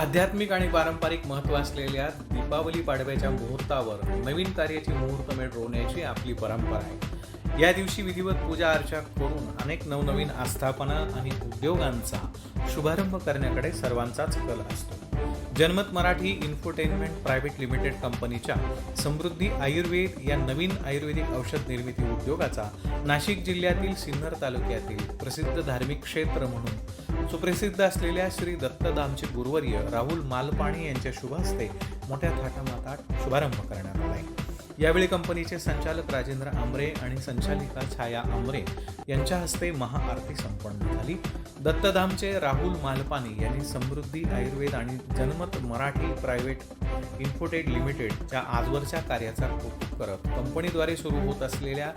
आध्यात्मिक आणि पारंपरिक महत्त्व असलेल्या दीपावली पाडव्याच्या मुहूर्तावर नवीन कार्याची मुहूर्तमेढ रोवण्याची आपली परंपरा आहे. या दिवशी विधिवत पूजा अर्चा करून अनेक नवनवीन आस्थापना आणि उद्योगांचा शुभारंभ करण्याकडे सर्वांचाच कल असतो. जनमत मराठी इन्फोटेनमेंट प्रायव्हेट लिमिटेड कंपनीच्या समृद्धी आयुर्वेद या नवीन आयुर्वेदिक औषध निर्मिती उद्योगाचा नाशिक जिल्ह्यातील सिन्नर तालुक्यातील प्रसिद्ध धार्मिक क्षेत्र म्हणून सुप्रसिद्ध असलेल्या श्री दत्तधामचे गुरुवर्य राहुल मालपाणी यांच्या शुभ हस्ते मोठ्या थाटामाटात शुभारंभ करण्यात आला आहे यावेळी कंपनीचे संचालक राजेंद्र आमरे आणि संचालिका छाया आमरे यांच्या हस्ते महाआरती संपन्न झाली. दत्तधामचे राहुल मालपानी यांनी समृद्धी आयुर्वेद आणि जनमत मराठी प्रायव्हेट इन्फोटेड लिमिटेडच्या आजवरच्या कार्याचा कौतुक करत कंपनीद्वारे सुरू होत असलेल्या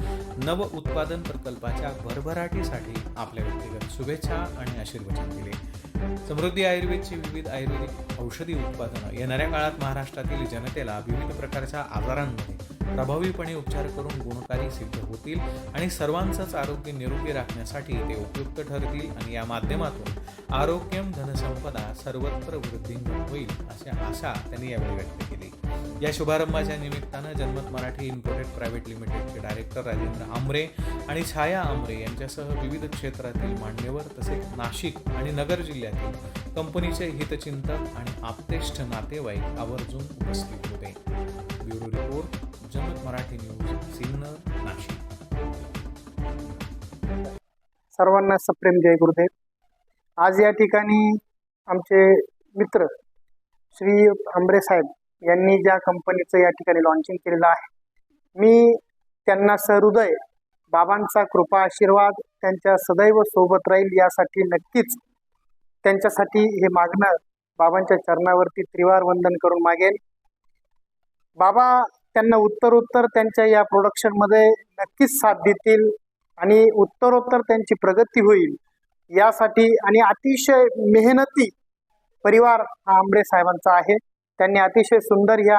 नव उत्पादन प्रकल्पाच्या भरभराटीसाठी आपल्या व्यक्तिगत शुभेच्छा आणि आशीर्वचन दिले. समृद्धी आयुर्वेदची विविध आयुर्वेदिक औषधी उत्पादनं. येणाऱ्या काळात महाराष्ट्रातील जनतेला विविध प्रकारच्या आजारांमध्ये प्रभावीपणे उपचार करून गुणकारी सिद्ध होतील आणि सर्वांचंच आरोग्य निरोगी राखण्यासाठी ते उपयुक्त ठरतील आणि या माध्यमातून आरोग्यम धनसंपदा सर्वत्र वृद्धिंगत होईल अशी आशा त्यांनी यावेळी व्यक्त केली. या शुभारंभाच्या निमित्तानं जन्मत मराठी इम्पोर्टेड प्रायव्हेट लिमिटेडचे डायरेक्टर राजेंद्र आमरे आणि छाया आमरे यांच्यासह विविध क्षेत्रातील मान्यवर तसेच नाशिक आणि नगर जिल्ह्यात जिल्ह्यातील कंपनीचे हितचिंतक आणि आपतेष्ठ नातेवाईक आवर्जून उपस्थित होते. Bureau report Janak Marathi news Sinnar Nashik. सर्वांना सप्रेम जय गुरुदेव. आज या ठिकाणी आमचे मित्र श्री आंबरे साहेब यांनी ज्या कंपनीचं या ठिकाणी लॉन्चिंग केलेलं आहे मी त्यांना सहृदय बाबांचा कृपा आशीर्वाद त्यांच्या सदैव सोबत राहील यासाठी नक्कीच त्यांच्यासाठी हे मागणं बाबांच्या चरणावरती त्रिवार वंदन करून मागेल बाबा त्यांना उत्तरोत्तर त्यांच्या या प्रोडक्शनमध्ये नक्कीच साथ देतील आणि उत्तरोत्तर त्यांची प्रगती होईल यासाठी आणि अतिशय मेहनती परिवार हा आंबरे साहेबांचा आहे. त्यांनी अतिशय सुंदर ह्या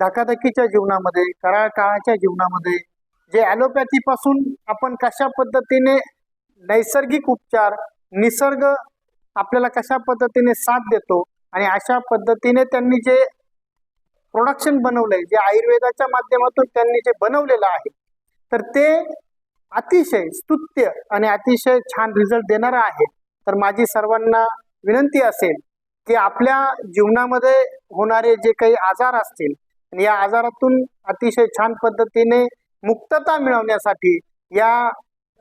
धकाधकीच्या जीवनामध्ये कराळ काळाच्या जीवनामध्ये जे ॲलोपॅथीपासून आपण कशा पद्धतीने नैसर्गिक उपचार निसर्ग आपल्याला कशा पद्धतीने साथ देतो आणि अशा पद्धतीने त्यांनी जे प्रोडक्शन बनवलंय जे आयुर्वेदाच्या माध्यमातून त्यांनी जे बनवलेलं आहे तर ते अतिशय स्तुत्य आणि अतिशय छान रिझल्ट देणारं आहे. तर माझी सर्वांना विनंती असेल की आपल्या जीवनामध्ये होणारे जे काही आजार असतील आणि या आजारातून अतिशय छान पद्धतीने मुक्तता मिळवण्यासाठी या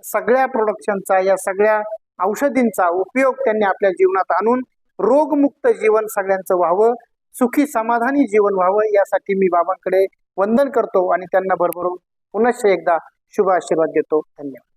सगळ्या प्रोडक्शनचा या सगळ्या औषधींचा उपयोग त्यांनी आपल्या जीवनात आणून रोगमुक्त जीवन सगळ्यांचं व्हावं सुखी समाधानी जीवन व्हावं यासाठी मी बाबांकडे वंदन करतो आणि त्यांना भरभरून पुनश्च एकदा शुभ आशीर्वाद देतो. धन्यवाद.